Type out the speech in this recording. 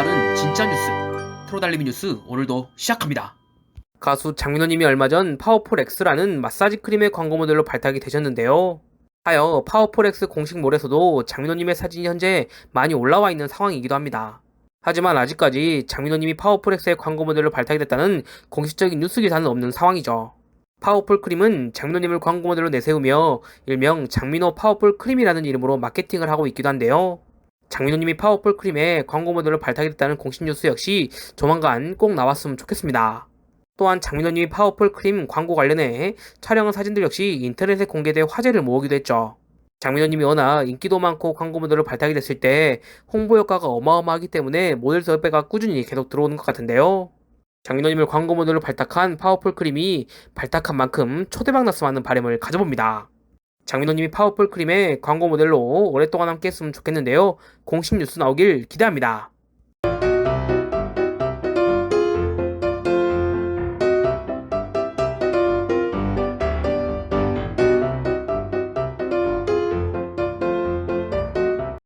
빠른 진짜 뉴스 프로달리미 뉴스 오늘도 시작합니다. 가수 장민호님이 얼마 전 파워풀 X라는 마사지 크림의 광고 모델로 발탁이 되셨는데요. 하여 X 공식몰에서도 장민호님의 사진이 현재 많이 올라와 있는 상황이기도 합니다. 하지만 아직까지 장민호님이 파워풀 X의 광고 모델로 발탁이 됐다는 공식적인 뉴스 기사는 없는 상황이죠. 파워풀 크림은 장민호님을 광고 모델로 내세우며 일명 장민호 파워풀 크림이라는 이름으로 마케팅을 하고 있기도 한데요. 장민호님이 파워풀 크림의 광고 모델로 발탁이 됐다는 공식 뉴스 역시 조만간 꼭 나왔으면 좋겠습니다. 또한 장민호님이 파워풀 크림 광고 관련해 촬영한 사진들 역시 인터넷에 공개돼 화제를 모으기도 했죠. 장민호님이 워낙 인기도 많고 광고 모델로 발탁이 됐을 때 홍보 효과가 어마어마하기 때문에 모델 섭외가 꾸준히 계속 들어오는 것 같은데요. 장민호님을 광고 모델로 발탁한 파워풀 크림이 발탁한 만큼 초대박 났으면 하는 바람을 가져봅니다. 장민호님이 파워풀 크림의 광고 모델로 오랫동안 함께 했으면 좋겠는데요. 공식 뉴스 나오길 기대합니다.